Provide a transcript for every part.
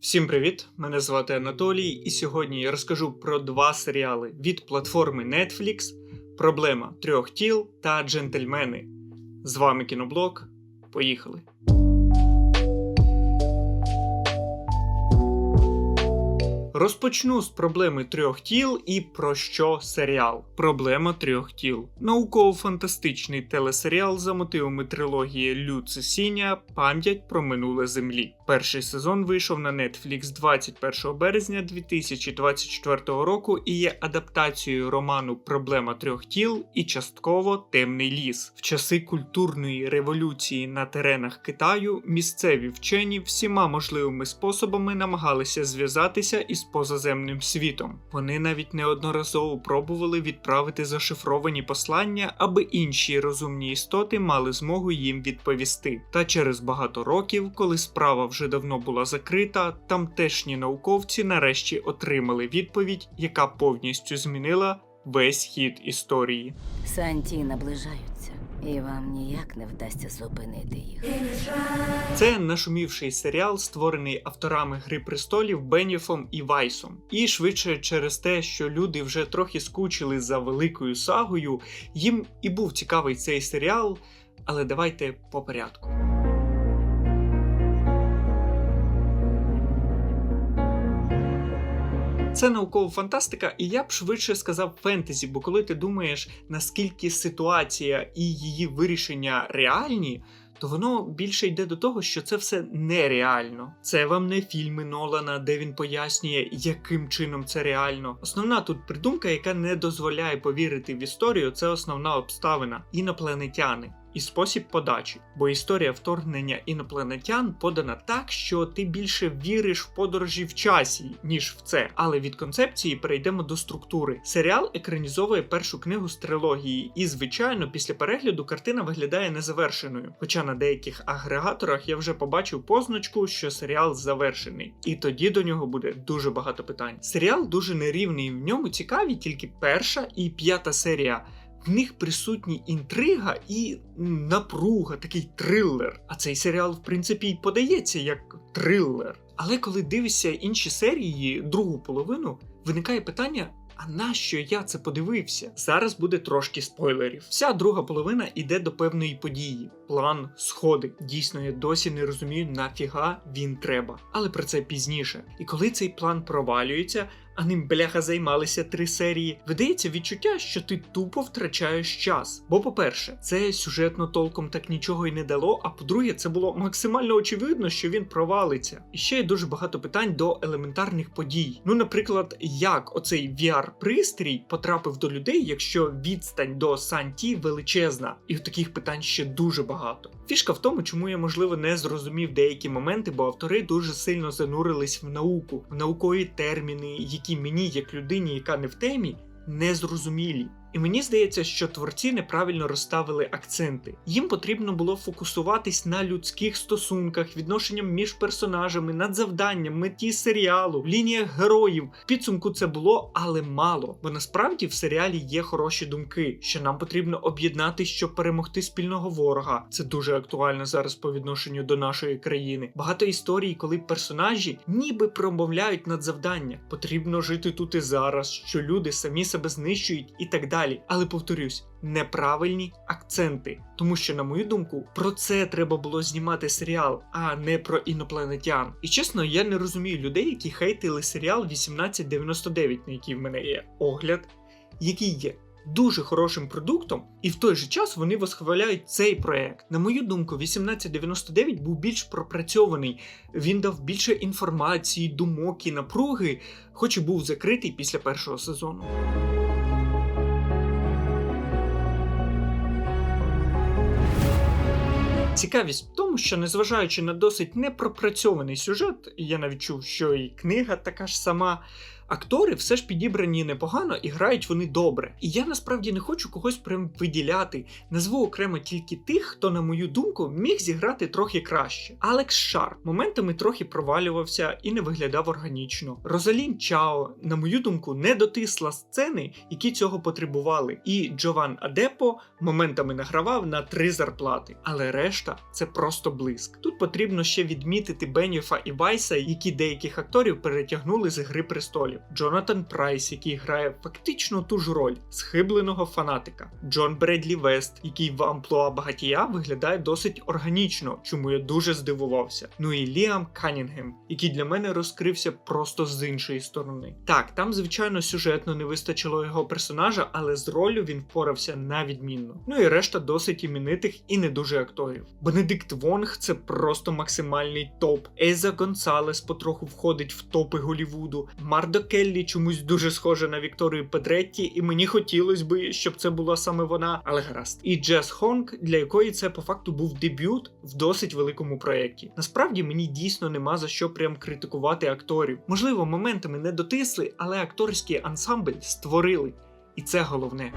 Всім привіт! Мене звати Анатолій, і сьогодні я розкажу про два серіали від платформи Netflix Проблема трьох тіл та Джентльмени. З вами кіноблог. Поїхали! Розпочну з проблеми трьох тіл і про що серіал. Проблема трьох тіл. Науково-фантастичний телесеріал за мотивами трилогії Лю Цесіня Пам'ять про минуле землі. Перший сезон вийшов на Netflix 21 березня 2024 року і є адаптацією роману Проблема трьох тіл і частково Темний ліс. В часи культурної революції на теренах Китаю місцеві вчені всіма можливими способами намагалися зв'язатися із позаземним світом. Вони навіть неодноразово пробували відправити зашифровані послання, аби інші розумні істоти мали змогу їм відповісти. Та через багато років, коли справа вже давно була закрита, тамтешні науковці нарешті отримали відповідь, яка повністю змінила весь хід історії. Санті наближаються, і вам ніяк не вдасться зупинити їх. Це нашумівший серіал, створений авторами Гри престолів Беніфом і Вайсом. І швидше через те, що люди вже трохи скучили за великою сагою, їм і був цікавий цей серіал. Але давайте по порядку. Це наукова фантастика, і я б швидше сказав фентезі, бо коли ти думаєш, наскільки ситуація і її вирішення реальні, то воно більше йде до того, що це все нереально. Це вам не фільми Нолана, де він пояснює, яким чином це реально. Основна тут придумка, яка не дозволяє повірити в історію, це основна обставина інопланетяни. І спосіб подачі, бо історія вторгнення інопланетян подана так, що ти більше віриш в подорожі в часі, ніж в це. Але від концепції перейдемо до структури. Серіал екранізовує першу книгу з трилогії, і, звичайно, після перегляду картина виглядає незавершеною. Хоча на деяких агрегаторах я вже побачив позначку, що серіал завершений, і тоді до нього буде дуже багато питань. Серіал дуже нерівний, в ньому цікаві тільки перша і п'ята серія. В них присутні інтрига і напруга, такий трилер. А цей серіал, в принципі, й подається як трилер. Але коли дивишся інші серії, другу половину, виникає питання. А нащо я це подивився? Зараз буде трошки спойлерів. Вся друга половина йде до певної події. План сходи. Дійсно, я досі не розумію, нафіга він треба. Але про це пізніше. І коли цей план провалюється, а ним бляха займалися три серії, видається відчуття, що ти тупо втрачаєш час. Бо, по-перше, це сюжетно толком так нічого й не дало. А по-друге, це було максимально очевидно, що він провалиться. І ще є дуже багато питань до елементарних подій. Ну, наприклад, як оцей VR-пристрій потрапив до людей, якщо відстань до Санті величезна, і в таких питань ще дуже багато. Фішка в тому, чому я можливо не зрозумів деякі моменти, бо автори дуже сильно занурились в науку, в наукові терміни, які мені, як людині, яка не в темі, не зрозумілі. І мені здається, що творці неправильно розставили акценти. Їм потрібно було фокусуватись на людських стосунках, відношенням між персонажами, над завданням, меті серіалу, лініях героїв. Підсумку це було, але мало. Бо насправді в серіалі є хороші думки, що нам потрібно об'єднати, щоб перемогти спільного ворога. Це дуже актуально зараз по відношенню до нашої країни. Багато історій, коли персонажі ніби промовляють над завдання. Потрібно жити тут і зараз, що люди самі себе знищують і так далі. Але повторюсь, неправильні акценти. Тому що, на мою думку, про це треба було знімати серіал, а не про інопланетян. І чесно, я не розумію людей, які хейтили серіал 1899, на який в мене є огляд, який є. Дуже хорошим продуктом, і в той же час вони восхваляють цей проект. На мою думку, 1899 був більш пропрацьований. Він дав більше інформації, думок і напруги, хоч і був закритий після першого сезону. Цікавість в тому, що незважаючи на досить непропрацьований сюжет, я навіть чув, що і книга така ж сама, Актори все ж підібрані непогано і грають вони добре. І я насправді не хочу когось прям виділяти. Назву окремо тільки тих, хто, на мою думку, міг зіграти трохи краще. Алекс Шар моментами трохи провалювався і не виглядав органічно. Розалін Чао, на мою думку, не дотисла сцени, які цього потребували. І Джован Адепо моментами награвав на три зарплати. Але решта це просто блиск. Тут потрібно ще відмітити Бенєфа і Вайса, які деяких акторів перетягнули з гри престолів. Джонатан Прайс, який грає фактично ту ж роль схибленого фанатика. Джон Бредлі Вест, який в амплуа багатія виглядає досить органічно, чому я дуже здивувався. Ну і Ліам Канінгем, який для мене розкрився просто з іншої сторони. Так, там, звичайно, сюжетно не вистачило його персонажа, але з ролью він впорався на відмінно. Ну і решта досить іменитих і не дуже акторів. Бенедикт Вонг це просто максимальний топ. Еза Гонсалес потроху входить в топи Голівуду. Мардо Келлі чомусь дуже схожа на Вікторію Педретті, і мені хотілося би, щоб це була саме вона, але гаразд. І Джес Хонг, для якої це по факту був дебют в досить великому проєкті. Насправді мені дійсно нема за що прям критикувати акторів. Можливо, моментами не дотисли, але акторський ансамбль створили. І це головне.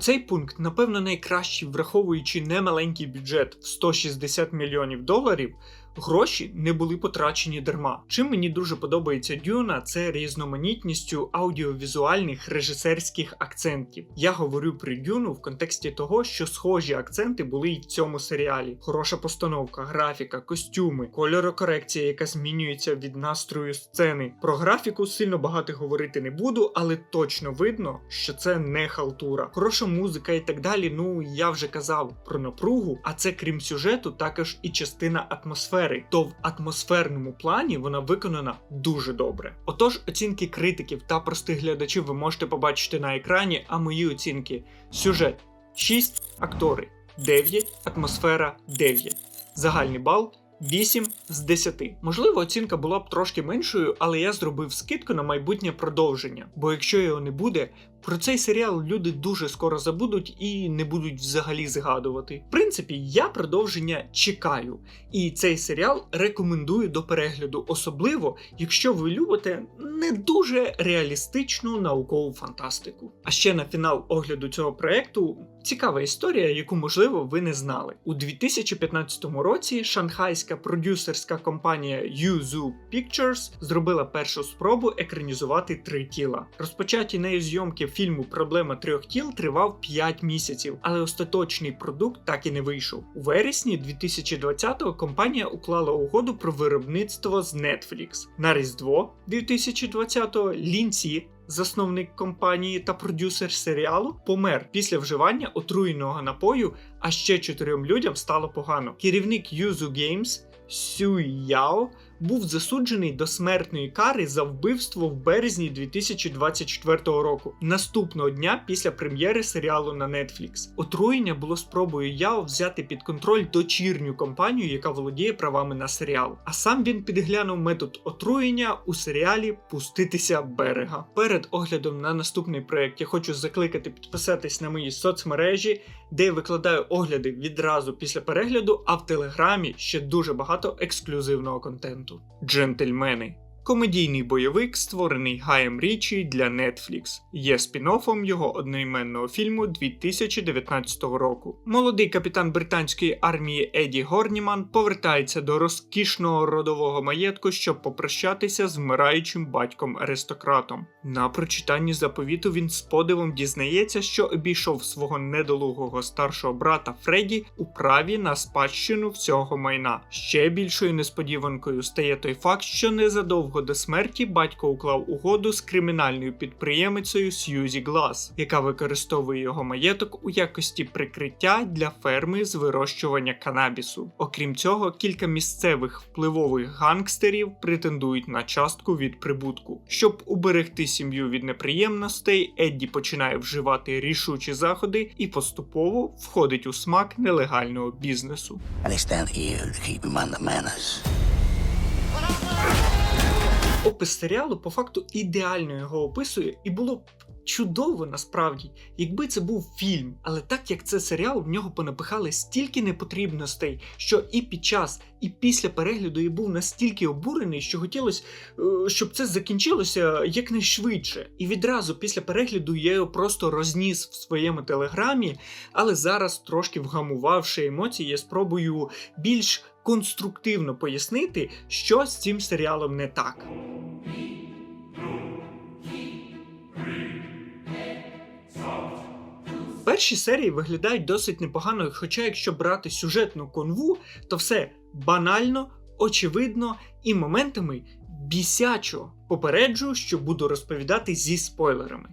Оцей пункт, напевно, найкращий, враховуючи немаленький бюджет в 160 мільйонів доларів. Гроші не були потрачені дарма. Чим мені дуже подобається Дюна, це різноманітністю аудіовізуальних режисерських акцентів. Я говорю про Дюну в контексті того, що схожі акценти були і в цьому серіалі. Хороша постановка, графіка, костюми, кольорокорекція, яка змінюється від настрою сцени. Про графіку сильно багато говорити не буду, але точно видно, що це не халтура. Хороша музика і так далі. Ну я вже казав про напругу, а це крім сюжету, також і частина атмосфери то в атмосферному плані вона виконана дуже добре. Отож, оцінки критиків та простих глядачів ви можете побачити на екрані, а мої оцінки: сюжет 6, актори 9, атмосфера 9, загальний бал. 8 з 10. Можливо, оцінка була б трошки меншою, але я зробив скидку на майбутнє продовження. Бо якщо його не буде, про цей серіал люди дуже скоро забудуть і не будуть взагалі згадувати. В принципі, я продовження чекаю, і цей серіал рекомендую до перегляду, особливо якщо ви любите не дуже реалістичну наукову фантастику. А ще на фінал огляду цього проекту цікава історія, яку можливо ви не знали. У 2015 році шанхайська продюсерська компанія Yuzu Pictures зробила першу спробу екранізувати три тіла. Розпочаті нею зйомки фільму Проблема трьох тіл тривав 5 місяців, але остаточний продукт так і не вийшов. У вересні 2020-го компанія уклала угоду про виробництво з Netflix. На Різдво 2020-го Лінці. Засновник компанії та продюсер серіалу помер після вживання отруєного напою, а ще чотирьом людям стало погано. Керівник Yuzu Games Сюй Яо був засуджений до смертної кари за вбивство в березні 2024 року, наступного дня після прем'єри серіалу на Netflix. Отруєння було спробою Яо взяти під контроль дочірню компанію, яка володіє правами на серіал. А сам він підглянув метод отруєння у серіалі Пуститися берега. Перед оглядом на наступний проект я хочу закликати підписатись на мої соцмережі, де я викладаю огляди відразу після перегляду, а в телеграмі ще дуже багато ексклюзивного контенту. Джентльмени. Комедійний бойовик, створений Гаєм Річі для Netflix, є спін-оффом його одноіменного фільму 2019 року. Молодий капітан британської армії Еді Горніман повертається до розкішного родового маєтку, щоб попрощатися з вмираючим батьком-аристократом. На прочитанні заповіту він з подивом дізнається, що обійшов свого недолугого старшого брата Фредді у праві на спадщину всього майна. Ще більшою несподіванкою стає той факт, що незадовго до смерті батько уклав угоду з кримінальною підприємицею Сьюзі Глас, яка використовує його маєток у якості прикриття для ферми з вирощування канабісу. Окрім цього, кілька місцевих впливових гангстерів претендують на частку від прибутку. Щоб уберегти сім'ю від неприємностей, Едді починає вживати рішучі заходи і поступово входить у смак нелегального бізнесу. They stand here to keep. Опис серіалу по факту ідеально його описує, і було б чудово насправді, якби це був фільм, але так як це серіал, в нього понапихали стільки непотрібностей, що і під час, і після перегляду я був настільки обурений, що хотілося, е, щоб це закінчилося якнайшвидше. І відразу після перегляду я його просто розніс в своєму телеграмі, але зараз, трошки вгамувавши емоції, я спробую більш конструктивно пояснити, що з цим серіалом не так. Перші серії виглядають досить непогано, хоча якщо брати сюжетну конву, то все банально, очевидно і моментами бісячо. Попереджу, що буду розповідати зі спойлерами.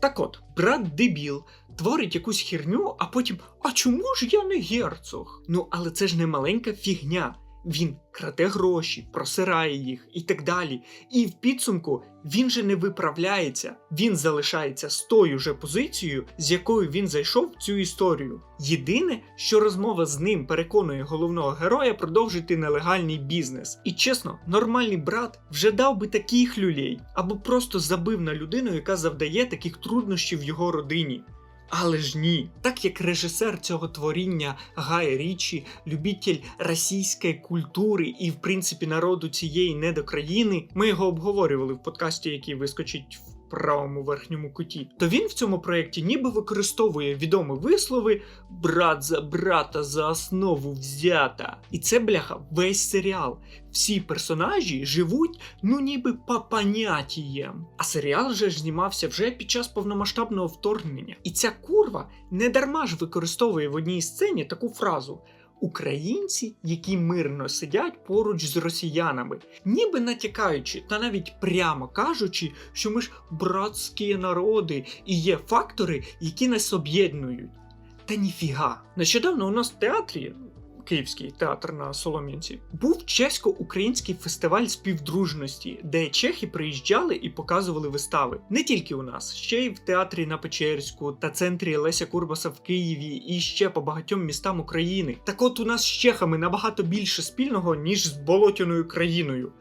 Так от, брат дебіл творить якусь херню, а потім А чому ж я не герцог? Ну, але це ж не маленька фігня. Він краде гроші, просирає їх і так далі. І в підсумку він же не виправляється, він залишається з тою же позицією, з якою він зайшов в цю історію. Єдине, що розмова з ним переконує головного героя продовжити нелегальний бізнес. І чесно, нормальний брат вже дав би таких люлей, або просто забив на людину, яка завдає таких труднощів його родині. Але ж ні, так як режисер цього творіння Гай Річі, любитель російської культури і, в принципі, народу цієї недокраїни, ми його обговорювали в подкасті, який вискочить в правому верхньому куті. То він в цьому проєкті ніби використовує відомі вислови брат за брата за основу взята. І це бляха весь серіал. Всі персонажі живуть, ну ніби по поняттіям. А серіал же ж знімався вже під час повномасштабного вторгнення. І ця курва не дарма ж використовує в одній сцені таку фразу. Українці, які мирно сидять поруч з росіянами, ніби натякаючи та навіть прямо кажучи, що ми ж братські народи і є фактори, які нас об'єднують. Та ніфіга. Нещодавно у нас в театрі, Київський театр на Солом'янці, був чесько-український фестиваль співдружності, де чехи приїжджали і показували вистави. Не тільки у нас, ще й в театрі на Печерську та центрі Леся Курбаса в Києві, і ще по багатьом містам України. Так от у нас з чехами набагато більше спільного, ніж з болотяною країною.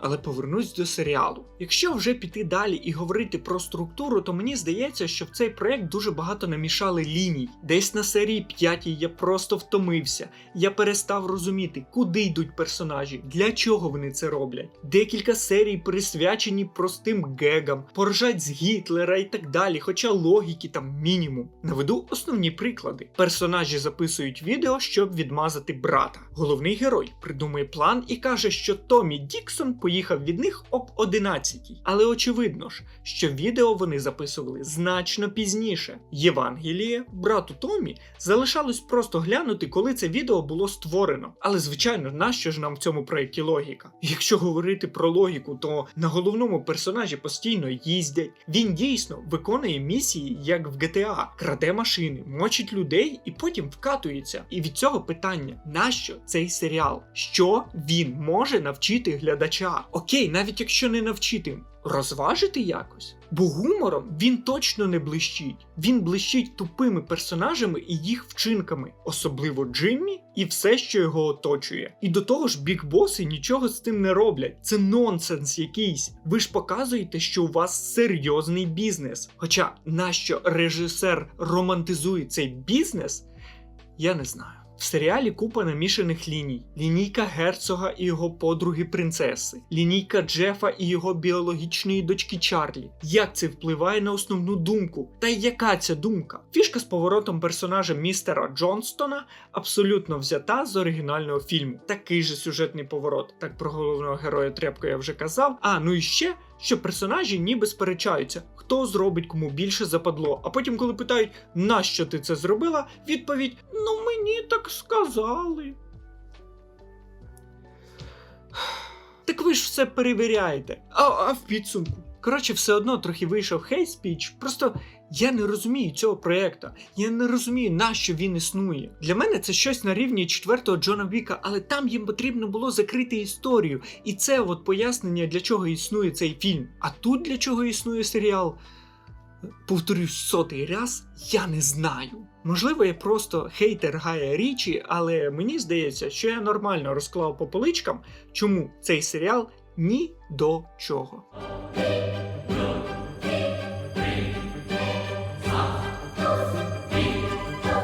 Але повернусь до серіалу. Якщо вже піти далі і говорити про структуру, то мені здається, що в цей проект дуже багато намішали ліній. Десь на серії 5 я просто втомився. Я перестав розуміти, куди йдуть персонажі, для чого вони це роблять. Декілька серій присвячені простим гегам, поржать з Гітлера і так далі, хоча логіки там мінімум. Наведу основні приклади. Персонажі записують відео, щоб відмазати брата. Головний герой придумує план і каже, що Томі Діксон поїхав від них об 11 Але очевидно ж, що відео вони записували значно пізніше. Євангеліє, брату Томі, залишалось просто глянути, коли це відео було створено. Але звичайно, нащо ж нам в цьому проєкті логіка? Якщо говорити про логіку, то на головному персонажі постійно їздять. Він дійсно виконує місії, як в GTA, краде машини, мочить людей і потім вкатується. І від цього питання: нащо цей серіал? Що він може навчити глядача? Окей, навіть якщо не навчити, розважити якось. Бо гумором він точно не блищить. Він блищить тупими персонажами і їх вчинками, особливо Джиммі і все, що його оточує. І до того ж, бікбоси нічого з тим не роблять. Це нонсенс якийсь. Ви ж показуєте, що у вас серйозний бізнес. Хоча нащо режисер романтизує цей бізнес, я не знаю. В серіалі купа намішаних ліній: лінійка герцога і його подруги принцеси, лінійка Джефа і його біологічної дочки Чарлі. Як це впливає на основну думку? Та й яка ця думка? Фішка з поворотом персонажа містера Джонстона абсолютно взята з оригінального фільму. Такий же сюжетний поворот. Так про головного героя Тряпко я вже казав. А ну і ще. Що персонажі ніби сперечаються, хто зробить кому більше западло. А потім, коли питають, нащо ти це зробила, відповідь: Ну мені так сказали. Так ви ж все перевіряєте. А, а в підсумку. Коротше, все одно трохи вийшов хейт спіч. Просто я не розумію цього проєкту. Я не розумію, на що він існує. Для мене це щось на рівні четвертого Джона Віка, але там їм потрібно було закрити історію. І це от пояснення, для чого існує цей фільм. А тут для чого існує серіал. Повторюсь сотий раз, я не знаю. Можливо, я просто хейтер Гая Річі, але мені здається, що я нормально розклав по поличкам, чому цей серіал ні до чого.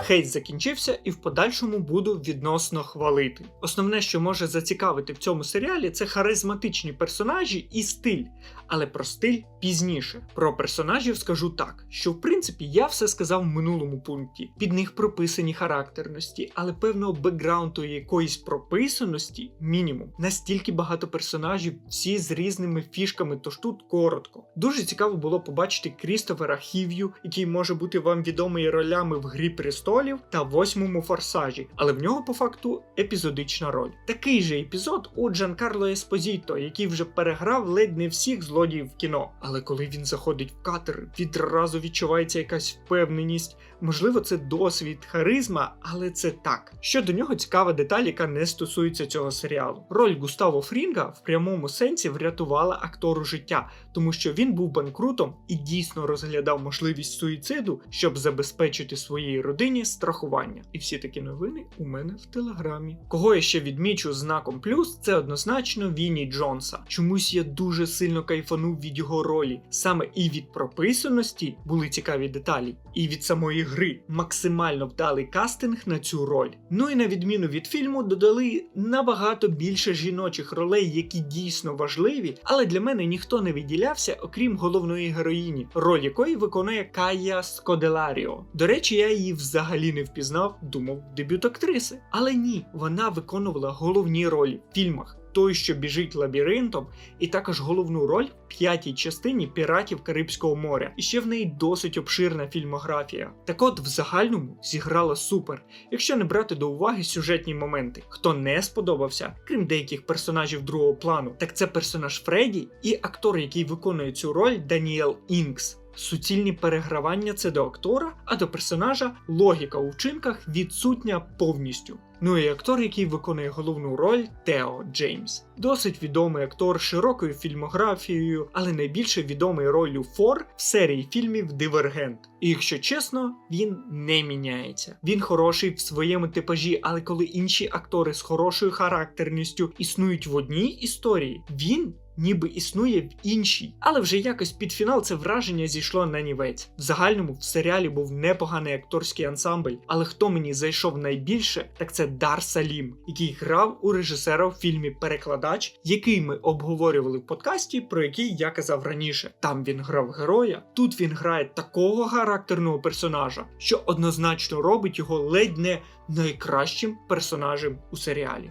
Хейт закінчився і в подальшому буду відносно хвалити. Основне, що може зацікавити в цьому серіалі, це харизматичні персонажі і стиль. Але про стиль пізніше. Про персонажів скажу так, що в принципі я все сказав в минулому пункті. Під них прописані характерності, але певного бекграунду якоїсь прописаності мінімум. Настільки багато персонажів, всі з різними фішками, тож тут коротко. Дуже цікаво було побачити Крістофера Хів'ю, який може бути вам відомий ролями в Грі престолів та восьмому форсажі, але в нього по факту епізодична роль. Такий же епізод у Джанкарло Еспозіто, який вже переграв ледь не всіх злодіїв в кіно. Але коли він заходить в катер, відразу відчувається якась впевненість. Можливо, це досвід, харизма, але це так. Щодо нього цікава деталь, яка не стосується цього серіалу. Роль Густаво Фрінга в прямому сенсі врятувала актору життя, тому що він був банкрутом і дійсно розглядав можливість суїциду, щоб забезпечити своїй родині страхування. І всі такі новини у мене в телеграмі. Кого я ще відмічу знаком плюс, це однозначно Вінні Джонса. Чомусь я дуже сильно кайфанув від його ролі. Саме і від прописаності були цікаві деталі, і від самої гри максимально вдалий кастинг на цю роль. Ну і на відміну від фільму, додали набагато більше жіночих ролей, які дійсно важливі, але для мене ніхто не виділявся, окрім головної героїні, роль якої виконує Кая Скоделаріо. До речі, я її взагалі не впізнав, думав, дебют актриси. Але ні, вона виконувала головні ролі в фільмах. Той, що біжить лабіринтом, і також головну роль в п'ятій частині піратів Карибського моря. І ще в неї досить обширна фільмографія. Так от, в загальному зіграла супер, якщо не брати до уваги сюжетні моменти. Хто не сподобався, крім деяких персонажів другого плану, так це персонаж Фредді і актор, який виконує цю роль Даніел Інкс. Суцільні перегравання це до актора, а до персонажа логіка у вчинках відсутня повністю. Ну і актор, який виконує головну роль Тео Джеймс. Досить відомий актор широкою фільмографією, але найбільше відомий ролью Фор в серії фільмів Дивергент. І якщо чесно, він не міняється. Він хороший в своєму типажі, але коли інші актори з хорошою характерністю існують в одній історії, він ніби існує в іншій. Але вже якось під фінал це враження зійшло на нівець. В загальному в серіалі був непоганий акторський ансамбль, але хто мені зайшов найбільше, так це Дар Салім, який грав у режисера в фільмі Перекладач, який ми обговорювали в подкасті, про який я казав раніше. Там він грав героя, тут він грає такого характерного персонажа, що однозначно робить його ледь не найкращим персонажем у серіалі.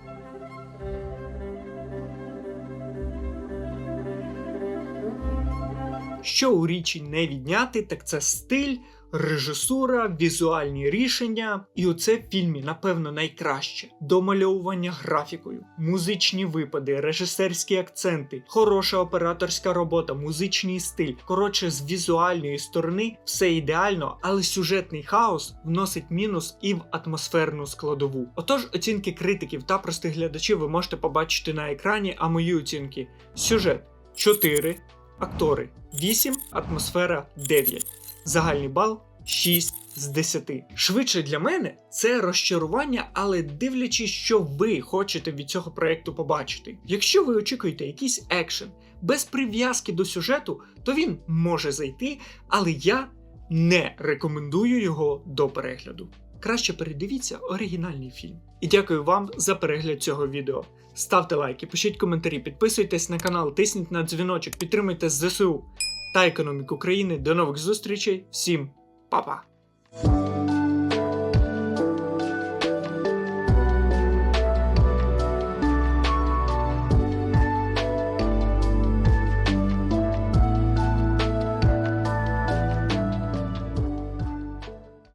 Що у річі не відняти, так це стиль, режисура, візуальні рішення. І оце в фільмі, напевно, найкраще: домальовування графікою, музичні випади, режисерські акценти, хороша операторська робота, музичний стиль. Коротше, з візуальної сторони все ідеально, але сюжетний хаос вносить мінус і в атмосферну складову. Отож, оцінки критиків та простих глядачів ви можете побачити на екрані, а мої оцінки: сюжет 4. Актори 8, атмосфера 9. Загальний бал 6 з 10. Швидше для мене це розчарування, але дивлячись, що ви хочете від цього проекту побачити. Якщо ви очікуєте якийсь екшен без прив'язки до сюжету, то він може зайти, але я не рекомендую його до перегляду. Краще передивіться оригінальний фільм. І дякую вам за перегляд цього відео. Ставте лайки, пишіть коментарі, підписуйтесь на канал, тисніть на дзвіночок, підтримуйте ЗСУ та економіку країни. До нових зустрічей. Всім па-па!